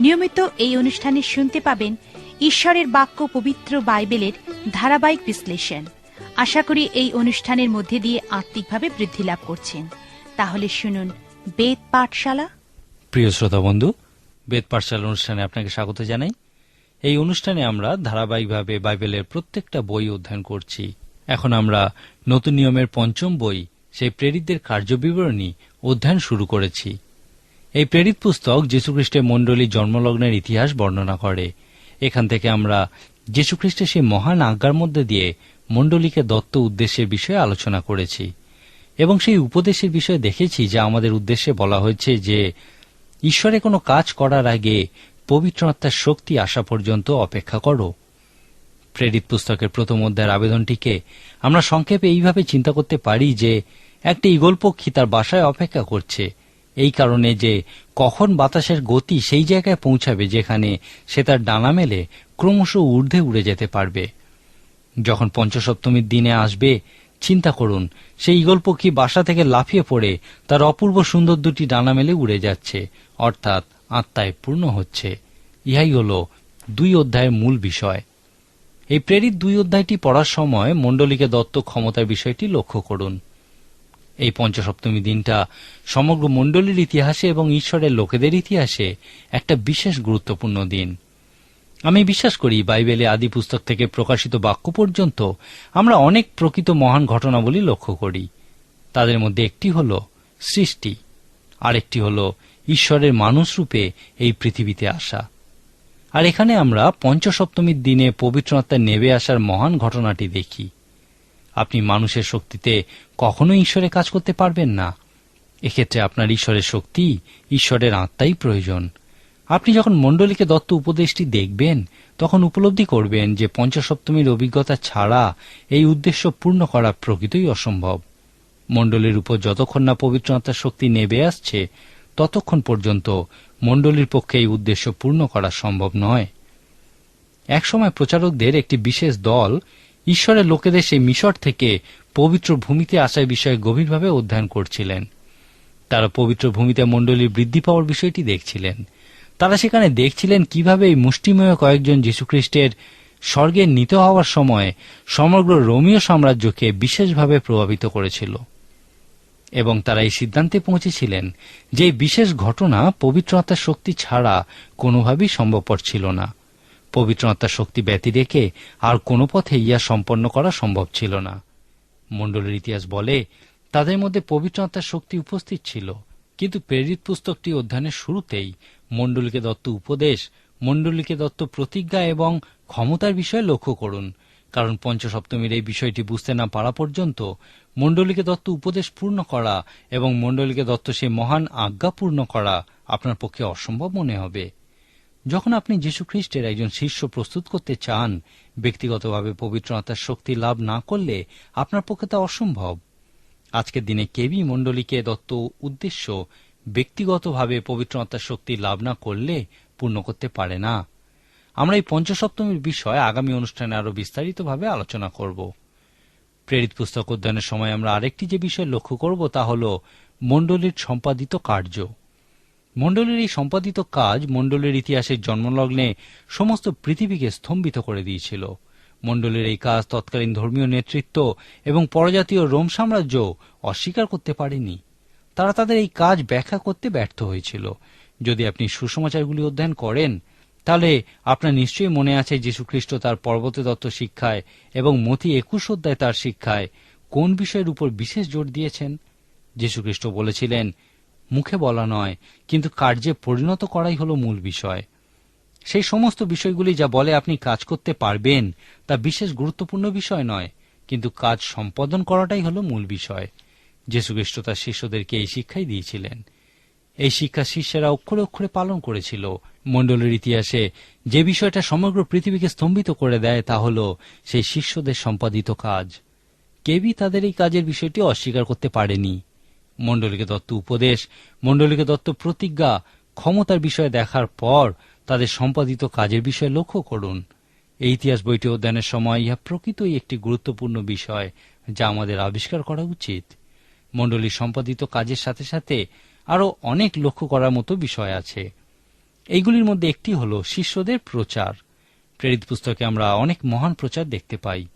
নিয়মিত এই অনুষ্ঠানে শুনতে পাবেন ঈশ্বরের বাক্য পবিত্র বাইবেলের ধারাবাহিক বিশ্লেষণ। আশা করি এই অনুষ্ঠানের মধ্যে দিয়ে আত্মিকভাবে বৃদ্ধি লাভ করছেন। তাহলে শুনুন বেদ পাঠশালা। প্রিয় শ্রোতা বন্ধু, বেদ পাঠশালা অনুষ্ঠানে আপনাকে স্বাগত জানাই। এই অনুষ্ঠানে আমরা ধারাবাহিকভাবে বাইবেলের প্রত্যেকটা বই অধ্যয়ন করছি। এখন আমরা নতুন নিয়মের পঞ্চম বই, সেই প্রেরিতদের কার্যবিবরণী অধ্যয়ন শুরু করেছি। এই প্রেরিত পুস্তক যীশুখ্রিস্টের মণ্ডলী জন্মলগ্নের ইতিহাস বর্ণনা করে। এখান থেকে আমরা যীশুখ্রিস্টের সেই মহান আজ্ঞার মধ্যে দিয়ে মণ্ডলীকে দত্ত উদ্দেশ্যের বিষয়ে আলোচনা করেছি এবং সেই উপদেশের বিষয়ে দেখেছি যা আমাদের উদ্দেশ্যে বলা হয়েছে যে, ঈশ্বরে কোনো কাজ করার আগে পবিত্র আত্মার শক্তি আসা পর্যন্ত অপেক্ষা করো। প্রেরিত পুস্তকের প্রথম অধ্যায়ের আবেদনটিকে আমরা সংক্ষেপে এইভাবে চিন্তা করতে পারি যে, একটি ইগল পক্ষী তার বাসায় অপেক্ষা করছে। এই কারণে যে কখন বাতাসের গতি সেই জায়গায় পৌঁছাবে যেখানে সে তার ডানা মেলে ক্রমশ ঊর্ধ্বে উড়ে যেতে পারবে। যখন পঞ্চসপ্তমীর দিনে আসবে, চিন্তা করুন, সেই ইগল পক্ষী বাসা থেকে লাফিয়ে পড়ে তার অপূর্ব সুন্দর দুটি ডানা মেলে উড়ে যাচ্ছে, অর্থাৎ আত্মায় পূর্ণ হচ্ছে। ইহাই হল দুই অধ্যায়ের মূল বিষয়। এই প্রেরিত দুই অধ্যায়টি পড়ার সময় মণ্ডলীকে দত্ত ক্ষমতার বিষয়টি লক্ষ্য করুন। এই পঞ্চসপ্তমী দিনটা সমগ্র মণ্ডলীর ইতিহাসে এবং ঈশ্বরের লোকেদের ইতিহাসে একটা বিশেষ গুরুত্বপূর্ণ দিন। আমি বিশ্বাস করি বাইবেলে আদি পুস্তক থেকে প্রকাশিত বাক্য পর্যন্ত আমরা অনেক প্রকৃত মহান ঘটনাবলী লক্ষ্য করি। তাদের মধ্যে একটি হল সৃষ্টি, আরেকটি হল ঈশ্বরের মানুষরূপে এই পৃথিবীতে আসা। আর এখানে আমরা পঞ্চসপ্তমীর দিনে পবিত্র আত্মার নেবে আসার মহান ঘটনাটি দেখি। আপনি মানুষের শক্তিতে কখনো ঈশ্বরে কাজ করতে পারবেন না। এক্ষেত্রে আপনার ঈশ্বরের শক্তি ঈশ্বরের আত্মাই প্রয়োজন। আপনি যখন মণ্ডলীকে দত্ত উপদেশটি দেখবেন, তখন উপলব্ধি করবেন যে পঞ্চসপ্তমীর অভিজ্ঞতা ছাড়া এই উদ্দেশ্য পূর্ণ করা প্রকৃতই অসম্ভব। মণ্ডলীর উপর যতক্ষণ না পবিত্র আত্মার শক্তি নেবে আসছে, ততক্ষণ পর্যন্ত মণ্ডলীর পক্ষে এই উদ্দেশ্য পূর্ণ করা সম্ভব নয়। একসময় প্রচারকদের একটি বিশেষ দল ঈশ্বরের লোকেদের সেই মিশর থেকে পবিত্র ভূমিতে আসার বিষয়ে গভীরভাবে অধ্যয়ন করছিলেন। তারা পবিত্র ভূমিতে মণ্ডলীর বৃদ্ধি পাওয়ার বিষয়টি দেখছিলেন। তারা সেখানে দেখছিলেন কীভাবে এই মুষ্টিমেয় কয়েকজন যীশুখ্রিস্টের স্বর্গে নিত হওয়ার সময় সমগ্র রোমীয় সাম্রাজ্যকে বিশেষভাবে প্রভাবিত করেছিল। এবং তারা এই সিদ্ধান্তে পৌঁছেছিলেন যে বিশেষ ঘটনা পবিত্রতার শক্তি ছাড়া কোনোভাবেই সম্ভবপর ছিল না। পবিত্র আত্মার শক্তি ব্যতি রেখে আর কোনো পথে ইয়া সম্পন্ন করা সম্ভব ছিল না। মণ্ডলের ইতিহাস বলে, তাদের মধ্যে পবিত্র আত্মার শক্তি উপস্থিত ছিল। কিন্তু প্রেরিত পুস্তকটি অধ্যয়নের শুরুতেই মণ্ডলীকে দত্ত উপদেশ, মণ্ডলীকে দত্ত প্রতিজ্ঞা এবং ক্ষমতার বিষয়ে লক্ষ্য করুন। কারণ পঞ্চসপ্তমীর এই বিষয়টি বুঝতে না পারা পর্যন্ত মণ্ডলীকে দত্ত উপদেশ পূর্ণ করা এবং মণ্ডলীকে দত্ত সেই মহান আজ্ঞা পূর্ণ করা আপনার পক্ষে অসম্ভব মনে হবে। যখন আপনি যীশুখ্রিস্টের একজন শিষ্য প্রস্তুত করতে চান, ব্যক্তিগতভাবে পবিত্র আত্মার শক্তি লাভ না করলে আপনার পক্ষে তা অসম্ভব। আজকের দিনে কেবি মণ্ডলীকে দত্ত উদ্দেশ্য, ব্যক্তিগতভাবে পবিত্র আত্মার শক্তি লাভ না করলে পূর্ণ করতে পারে না। আমরা এই পঞ্চসপ্তমীর বিষয়ে আগামী অনুষ্ঠানে আরও বিস্তারিতভাবে আলোচনা করব। প্রেরিত পুস্তক অধ্যয়নের সময় আমরা আরেকটি যে বিষয় লক্ষ্য করব তা হল মণ্ডলীর সম্পাদিত কার্য। মণ্ডলীর এই সম্পাদিত কাজ মণ্ডলীর ইতিহাসের জন্মলগ্নে সমস্ত পৃথিবীকে স্তম্ভিত করে দিয়েছিল। মণ্ডলীর এই কাজ তৎকালীন ধর্মীয় নেতৃত্ব এবং পরজাতীয় রোম সাম্রাজ্য অস্বীকার করতে পারেনি। তারা তাদের এই কাজ ব্যাখ্যা করতে ব্যর্থ হয়েছিল। যদি আপনি সুসমাচারগুলি অধ্যয়ন করেন, তাহলে আপনার নিশ্চয়ই মনে আছে যীশুখ্রিস্ট তার পর্বত দত্ত শিক্ষায় এবং মতি একুশ অধ্যায় তার শিক্ষায় কোন বিষয়ের উপর বিশেষ জোর দিয়েছেন? যীশুখ্রিস্ট বলেছিলেন মুখে বলা নয়, কিন্তু কার্যে পরিণত করাই হল মূল বিষয়। সেই সমস্ত বিষয়গুলি যা বলে আপনি কাজ করতে পারবেন, তা বিশেষ গুরুত্বপূর্ণ বিষয় নয়, কিন্তু কাজ সম্পাদন করাটাই হল মূল বিষয়। যীশুখ্রিস্ট তার শিষ্যদেরকে এই শিক্ষাই দিয়েছিলেন। এই শিক্ষা শিষ্যেরা অক্ষরে অক্ষরে পালন করেছিল। মণ্ডলের ইতিহাসে যে বিষয়টা সমগ্র পৃথিবীকে স্তম্ভিত করে দেয়, তা হল সেই শিষ্যদের সম্পাদিত কাজ। কেবি তাদের এই কাজের বিষয়টি অস্বীকার করতে পারেনি। মণ্ডলীকে দত্ত উপদেশ, মণ্ডলীকে দত্ত প্রতিজ্ঞা, ক্ষমতার বিষয়ে দেখার পর তাদের সম্পাদিত কাজের বিষয়ে লক্ষ্য করুন। এই ইতিহাস বইটি অধ্যয়নের সময় ইহা প্রকৃতই একটি গুরুত্বপূর্ণ বিষয় যা আমাদের আবিষ্কার করা উচিত। মণ্ডলীর সম্পাদিত কাজের সাথে সাথে আরও অনেক লক্ষ্য করার মতো বিষয় আছে। এইগুলির মধ্যে একটি হল শিষ্যদের প্রচার। প্রেরিত পুস্তকে আমরা অনেক মহান প্রচার দেখতে পাই।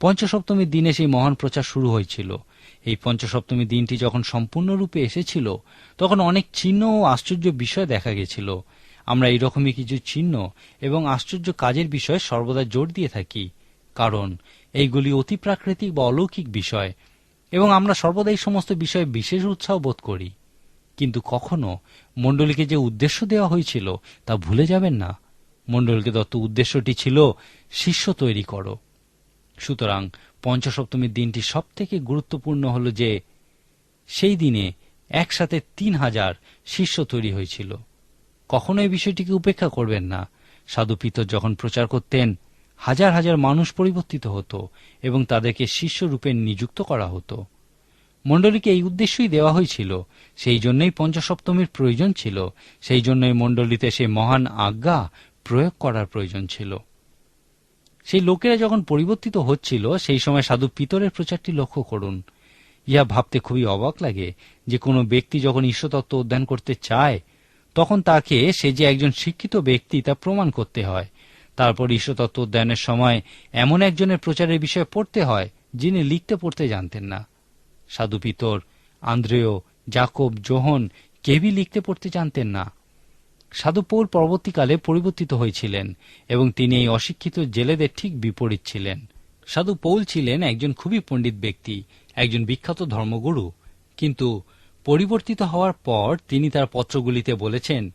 পঞ্চসপ্তমীর দিনে সেই মহান প্রচার শুরু হয়েছিল। এই পঞ্চসপ্তমী দিনটি যখন সম্পূর্ণরূপে এসেছিল, তখন অনেক চিহ্ন ও আশ্চর্য বিষয় দেখা গেছিল। আমরা এইরকমই কিছু চিহ্ন এবং আশ্চর্য কাজের বিষয়ে সর্বদা জোর দিয়ে থাকি, কারণ এইগুলি অতি প্রাকৃতিক বা অলৌকিক বিষয়, এবং আমরা সর্বদা এই সমস্ত বিষয়ে বিশেষ উৎসাহ বোধ করি। কিন্তু কখনো মণ্ডলীকে যে উদ্দেশ্য দেওয়া হয়েছিল তা ভুলে যাবেন না। মণ্ডলীকে দত্ত উদ্দেশ্যটি ছিল, শিষ্য তৈরি করো। সুতরাং পঞ্চসপ্তমীর দিনটি সব থেকে গুরুত্বপূর্ণ হল যে, সেই দিনে একসাথে তিন হাজার শিষ্য তৈরি হয়েছিল। কখনো এই বিষয়টিকে উপেক্ষা করবেন না। সাধু পিতর যখন প্রচার করতেন, হাজার হাজার মানুষ পরিবর্তিত হতো এবং তাদেরকে শিষ্যরূপে নিযুক্ত করা হতো। মণ্ডলীকে এই উদ্দেশ্যই দেওয়া হয়েছিল, সেই জন্যই পঞ্চসপ্তমীর প্রয়োজন ছিল, সেই জন্যই মণ্ডলীতে সেই মহান আজ্ঞা প্রয়োগ করার প্রয়োজন ছিল। সেই লোকেরা যখন পরিবর্তিত হচ্ছিল, সেই সময় সাধু পিতরের প্রচারটি লক্ষ্য করুন। ইহা ভাবতে খুবই অবাক লাগে যে কোনো ব্যক্তি যখন ঈশ্বরতত্ত্ব অধ্যয়ন করতে চায়, তখন তাকে সে যে একজন শিক্ষিত ব্যক্তি তা প্রমাণ করতে হয়। তারপর ঈশ্বরতত্ত্ব অধ্যয়নের সময় এমন একজনের প্রচারের বিষয়ে পড়তে হয়, যিনি লিখতে, পড়তে জানতেন না। সাধু পিতর, আন্দ্রেয়, জাকব, জোহন কেবি লিখতে, পড়তে জানতেন না। সাধু পৌল পরবর্তীকালে পরিবর্তিত হয়েছিলেন এবং তিনি এই অশিক্ষিত জেলেদের ঠিক বিপরীত ছিলেন। সাধু পৌল ছিলেন একজন খুবই পণ্ডিত ব্যক্তি, একজন বিখ্যাত ধর্মগুরু। কিন্তু পরিবর্তিত হওয়ার পর তিনি তার পত্রগুলিতে বলেছেন,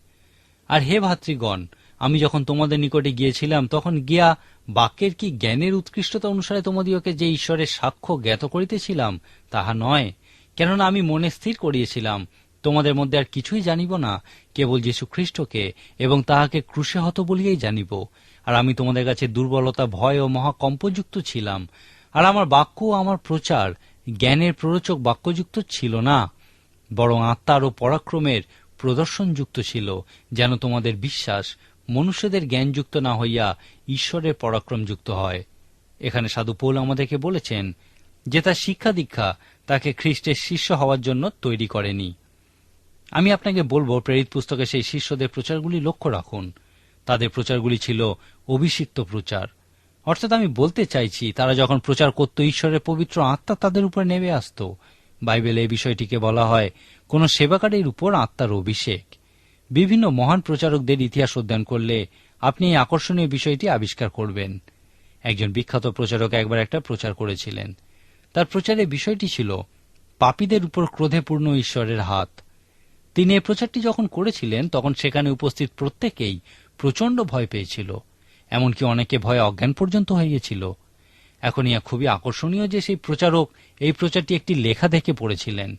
আর হে ভাতৃগণ, আমি যখন তোমাদের নিকটে গিয়েছিলাম, তখন গিয়া বাক্যের কি জ্ঞানের উৎকৃষ্টতা অনুসারে তোমাদিওকে যে ঈশ্বরের সাক্ষ্য জ্ঞাত করিতেছিলাম, তাহা নয়। কেননা আমি মনে স্থির করিয়েছিলাম তোমাদের মধ্যে আর কিছুই জানিব না, কেবল যীশু খ্রিস্টকে, এবং তাহাকে ক্রুশে হত বলিয়াই জানিব। আর আমি তোমাদের কাছে দুর্বলতা, ভয় ও মহাকম্পযুক্ত ছিলাম। আর আমার বাক্য আমার প্রচার জ্ঞানের প্ররোচক বাক্যযুক্ত ছিল না, বরং আত্মার ও পরাক্রমের প্রদর্শনযুক্ত ছিল, যেন তোমাদের বিশ্বাস মনুষ্যদের জ্ঞানযুক্ত না হইয়া ঈশ্বরের পরাক্রমযুক্ত হয়। এখানে সাধু পৌল আমাদেরকে বলেছেন যে তার শিক্ষা দীক্ষা তাকে খ্রিস্টের শিষ্য হওয়ার জন্য তৈরি করেনি। আমি আপনাকে বলব, প্রেরিত পুস্তকে সেই শিষ্যদের প্রচারগুলি লক্ষ্য রাখুন। তাদের প্রচারগুলি ছিল অভিষিক্ত প্রচার। অর্থাৎ আমি বলতে চাইছি, তারা যখন প্রচার করত, ঈশ্বরের পবিত্র আত্মা তাদের উপর নেমে আসত। বাইবেলে এই বিষয়টিকে বলা হয়, কোন সেবাকারের উপর আত্মার অভিষেক। বিভিন্ন মহান প্রচারকদের ইতিহাস অধ্যয়ন করলে আপনি এই আকর্ষণীয় বিষয়টি আবিষ্কার করবেন। একজন বিখ্যাত প্রচারক একবার একটা প্রচার করেছিলেন। তার প্রচারের বিষয়টি ছিল, পাপীদের উপর ক্রোধে পূর্ণ ঈশ্বরের হাত। তিনি এই প্রচারটি যখন করেছিলেন, তখন সেখানে উপস্থিত প্রত্যেকেই প্রচণ্ড ভয় পেয়েছিল। এমনকি অনেকে ভয়ে অজ্ঞান পর্যন্ত হয়ে গেছিল এখন ইয়া খুবই আকর্ষণীয় যে সেই প্রচারক এই প্রচারটি একটি লেখা দেখে পড়েছিলেন।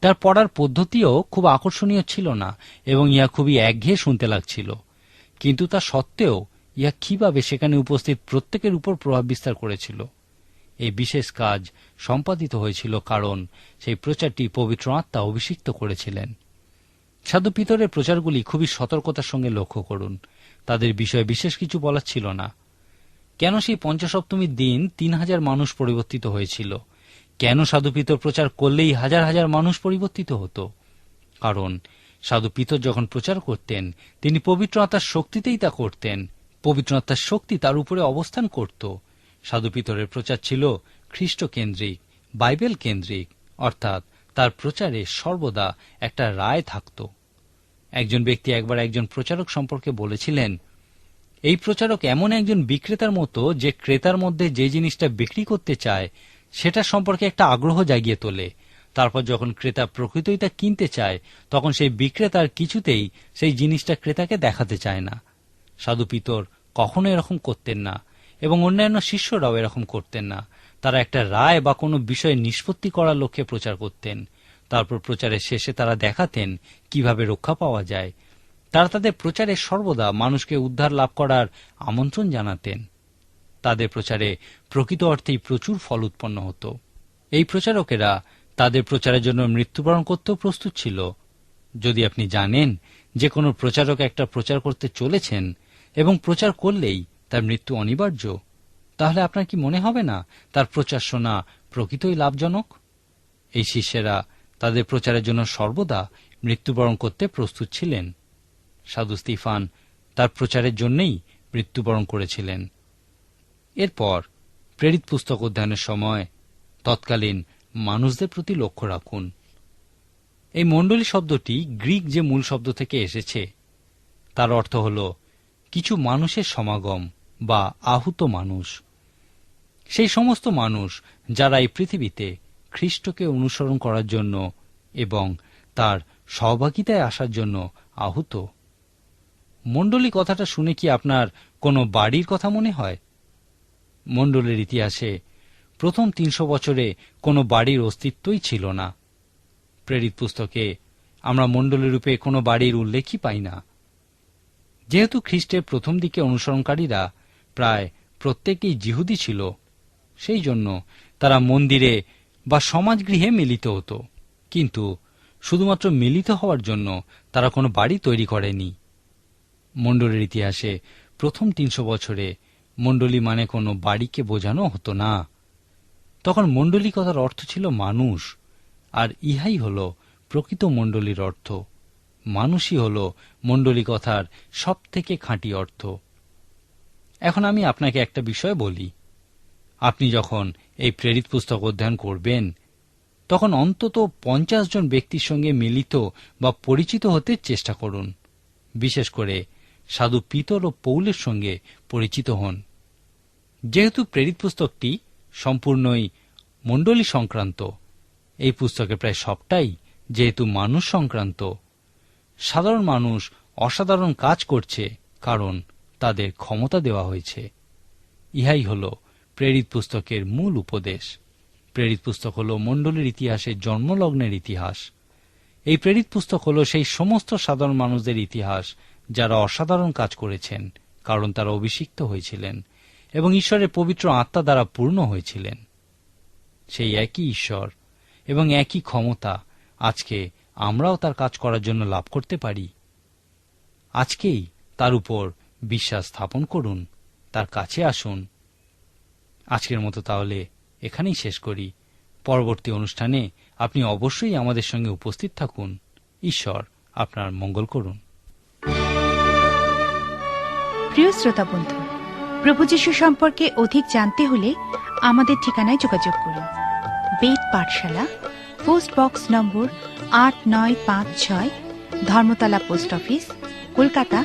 তার পড়ার পদ্ধতিও খুব আকর্ষণীয় ছিল না এবং ইহা খুবই একঘেয়ে শুনতে লাগছিল। কিন্তু তা সত্ত্বেও ইহা কীভাবে সেখানে উপস্থিত প্রত্যেকের উপর প্রভাব বিস্তার করেছিল? এই বিশেষ কাজ সম্পাদিত হয়েছিল কারণ সেই প্রচারটি পবিত্র আত্মা অভিষিক্ত করেছিলেন। সাধু পিতরের প্রচারগুলি খুবই সতর্কতার সঙ্গে লক্ষ্য করুন। তাদের বিষয়ে বিশেষ কিছু বলার ছিল না। কেন সেই পঞ্চসপ্তমীর দিন তিন হাজার মানুষ পরিবর্তিত হয়েছিল? কেন সাধু পিতর প্রচার করলেই হাজার হাজার মানুষ পরিবর্তিত হতো? কারণ সাধু পিতর যখন প্রচার করতেন, তিনি পবিত্র আত্মার শক্তিতেই তা করতেন। পবিত্র আত্মার শক্তি তার উপরে অবস্থান করত। সাধু পিতরের প্রচার ছিল খ্রিস্ট কেন্দ্রিক বাইবেল কেন্দ্রিক অর্থাৎ তার প্রচারে সর্বদা একটা রায় থাকত। একজন ব্যক্তি একবার একজন প্রচারক সম্পর্কে বলেছিলেন, এই প্রচারক এমন একজন বিক্রেতার মতো যে ক্রেতার মধ্যে যে জিনিসটা বিক্রি করতে চায়, সেটা সম্পর্কে একটা আগ্রহ জাগিয়ে তোলে। তারপর যখন ক্রেতা প্রকৃতই তা কিনতে চায়, তখন সেই বিক্রেতার কিছুতেই সেই জিনিসটা ক্রেতাকে দেখাতে চায় না। সাধু পিতর, কখনো এরকম করতেন না। এবং অন্যান্য শিষ্যরাও এরকম করতেন না। তারা একটা রায় বা কোনো বিষয়ে নিষ্পত্তি করার লক্ষ্যে প্রচার করতেন। তারপর প্রচারের শেষে তারা দেখাতেন কীভাবে রক্ষা পাওয়া যায়। তারা তাদের প্রচারে সর্বদা মানুষকে উদ্ধার লাভ করার আমন্ত্রণ জানাতেন। তাদের প্রচারে প্রকৃত অর্থেই প্রচুর ফল উৎপন্ন হতো। এই প্রচারকেরা তাদের প্রচারের জন্য মৃত্যুবরণ করতেও প্রস্তুত ছিল। যদি আপনি জানেন যে কোনো প্রচারক একটা প্রচার করতে চলেছেন এবং প্রচার করলেই তার মৃত্যু অনিবার্য। তাহলে আপনার কি মনে হবে না, তার প্রচার শোনা প্রকৃতই লাভজনক? এই শিষ্যেরা তাদের প্রচারের জন্য সর্বদা মৃত্যুবরণ করতে প্রস্তুত ছিলেন। সাধু স্তিফান তার প্রচারের জন্যই মৃত্যুবরণ করেছিলেন। এরপর প্রেরিত পুস্তক অধ্যয়নের সময় তৎকালীন মানুষদের প্রতি লক্ষ্য রাখুন। এই মণ্ডলী শব্দটি গ্রিক যে মূল শব্দ থেকে এসেছে, তার অর্থ হল কিছু মানুষের সমাগম। বা আহুত মানুষ। সেই সমস্ত মানুষ যারা এই পৃথিবীতে খ্রিস্টকে অনুসরণ করার জন্য এবং তার সহভাগিতায় আসার জন্য আহুত। মণ্ডলী কথাটা শুনে কি আপনার কোনো বাড়ির কথা মনে হয়? মণ্ডলের ইতিহাসে প্রথম তিনশো বছরে কোনো বাড়ির অস্তিত্বই ছিল না। প্রেরিত পুস্তকে আমরা মণ্ডলী রূপে কোনো বাড়ির উল্লেখই পাই না। যেহেতু খ্রিস্টের প্রথম দিকে অনুসরণকারীরা প্রায় প্রত্যেকেই জিহুদি ছিল। সেই জন্য তারা মন্দিরে বা সমাজগৃহে মিলিত হতো। কিন্তু শুধুমাত্র মিলিত হওয়ার জন্য তারা কোনো বাড়ি তৈরি করেনি। মণ্ডলের ইতিহাসে প্রথম তিনশো বছরে মণ্ডলী মানে কোনো বাড়িকে বোঝানো হতো না। তখন মণ্ডলী কথার অর্থ ছিল মানুষ, আর ইহাই হল প্রকৃত মণ্ডলীর অর্থ। মানুষই হল মণ্ডলী কথার সবথেকে খাঁটি অর্থ। এখন আমি আপনাকে একটা বিষয় বলি। আপনি যখন এই প্রেরিত পুস্তক অধ্যয়ন করবেন, তখন অন্তত পঞ্চাশ জন ব্যক্তির সঙ্গে মিলিত বা পরিচিত হতে চেষ্টা করুন। বিশেষ করে সাধু পিতর ও পৌলের সঙ্গে পরিচিত হন। যেহেতু প্রেরিত পুস্তকটি সম্পূর্ণই মণ্ডলী সংক্রান্ত, এই পুস্তকে প্রায় সবটাই যেহেতু মানুষ সংক্রান্ত, সাধারণ মানুষ অসাধারণ কাজ করছে, কারণ তাদের ক্ষমতা দেওয়া হয়েছে। ইহাই হল প্রেরিত পুস্তকের মূল উপদেশ। প্রেরিত পুস্তক হল মণ্ডলীর ইতিহাসের জন্মলগ্নের ইতিহাস। এই প্রেরিত পুস্তক হল সেই সমস্ত সাধারণ মানুষদের ইতিহাস যারা অসাধারণ কাজ করেছেন, কারণ তারা অভিষিক্ত হয়েছিলেন এবং ঈশ্বরের পবিত্র আত্মা দ্বারা পূর্ণ হয়েছিলেন। সেই একই ঈশ্বর এবং একই ক্ষমতা আজকে আমরাও তার কাজ করার জন্য লাভ করতে পারি। আজকেই তার উপর বিশ্বাস স্থাপন করুন, তার কাছে আসুন। আজকের মতো তাহলে এখানেই শেষ করি। পরবর্তী অনুষ্ঠানে আপনি অবশ্যই আমাদের সঙ্গে উপস্থিত থাকুন। ঈশ্বর আপনার মঙ্গল করুন। প্রিয় শ্রোতা বন্ধু, প্রভু যীশু সম্পর্কে অধিক জানতে হলে আমাদের ঠিকানায় যোগাযোগ করুন। বেদ পাঠশালা, পোস্ট বক্স নম্বর আট নয় পাঁচ ছয়, ধর্মতলা পোস্ট অফিস, কলকাতা